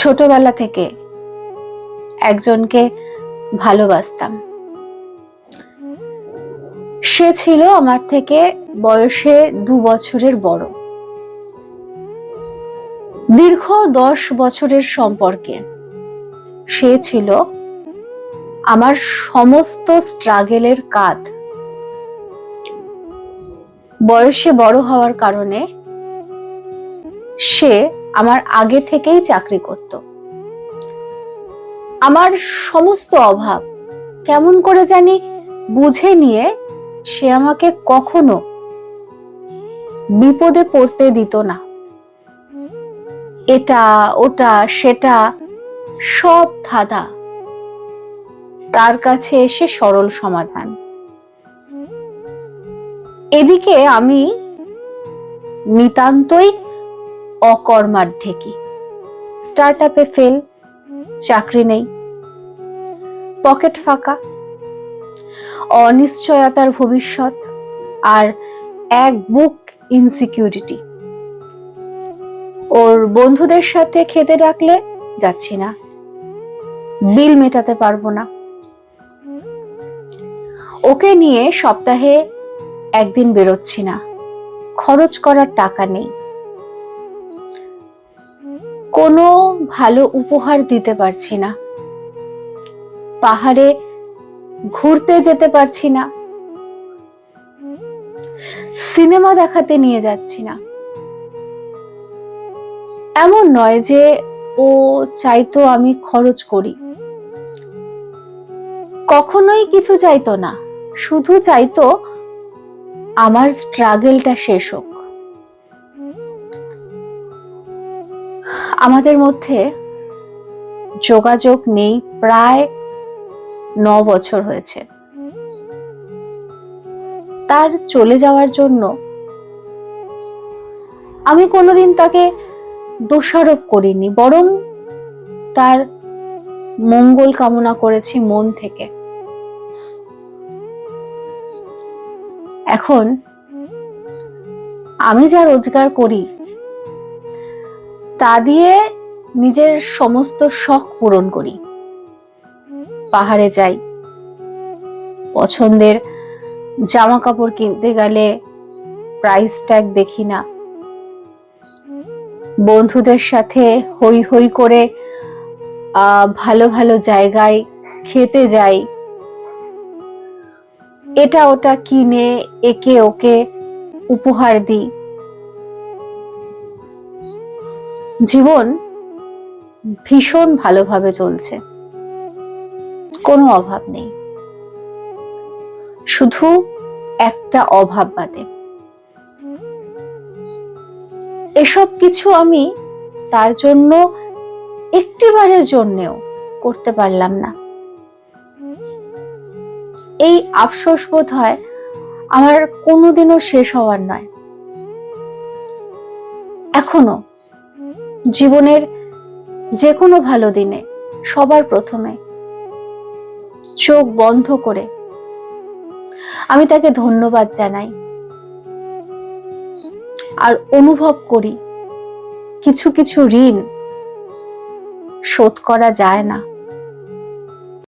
ছোটবেলা থেকে একজনকে ভালোবাসতাম। সে ছিল আমার থেকে বয়সে দু বছরের বড়। দীর্ঘ দশ বছরের সম্পর্কে সে ছিল আমার সমস্ত স্ট্রাগেলের কাঁধ। বয়সে বড় হওয়ার কারণে সে আমার আগে থেকেই চাকরি করত। আমার সমস্ত অভাব কেমন করে জানি বুঝে নিয়ে সে আমাকে কখনো বিপদে পড়তে দিত না। এটা, ওটা, সেটা সব ধাঁধা। তার কাছে এসে সরল সমাধান। এদিকে আমি নিতান্তই অকর্মার ঢেকি। স্টার্ট আপে ফেল, চাকরি নেই। পকেট ফাঁকা। অনিশ্চয়তার ভবিষ্যৎ আর এক বুক ইনসিকিউরিটি ওর বন্ধুদের সাথে খেতে ডাকলে যাচ্ছি না। বিল মেটাতে পারব না। ওকে নিয়ে সপ্তাহে একদিন বেরোচ্ছি না। খরচ করার টাকা নেই। কোনো ভালো উপহার দিতে পারছি না। পাহাড়ে ঘুরতে যেতে পারছি না। সিনেমা দেখাতে নিয়ে যাচ্ছি না। এমন নয় যে ও চাইতো আমি খরচ করি। কখনোই কিছু চাইতো না। শুধু চাইতো আমার স্ট্রাগেলটা শেষ হোক। আমাদের মধ্যে যোগাযোগ নেই প্রায় ন বছর হয়েছে। তার চলে যাওয়ার জন্য আমি কোনোদিন তাকে দোষারোপ করিনি, বরং তার মঙ্গল কামনা করেছি মন থেকে। এখন আমি যা রোজগার করি তা দিয়ে নিজের সমস্ত শখ পূরণ করি। পাহাড়ে যাই। পছন্দের জামা কাপড় কিনতে গেলে প্রাইস ট্যাগ দেখি না। বন্ধুদের সাথে হই হই করে ভালো ভালো জায়গায় খেতে যাই। এটা ওটা কিনে একে ওকে উপহার দিই। জীবন ভীষণ ভালোভাবে চলছে। কোনো অভাব নেই। শুধু একটা অভাব বাদে। এসব কিছু আমি তার জন্য একটিবারের জন্যেও করতে পারলাম না। এই আফসোস বোধ হয় আমার কোনোদিনও শেষ হওয়ার নয়। এখনও জীবনের যে কোনো ভালো দিনে, সবার প্রথমে চোখ বন্ধ করে আমি তাকে ধন্যবাদ জানাই। আর অনুভব করি, কিছু কিছু ঋণ শোধ করা যায় না।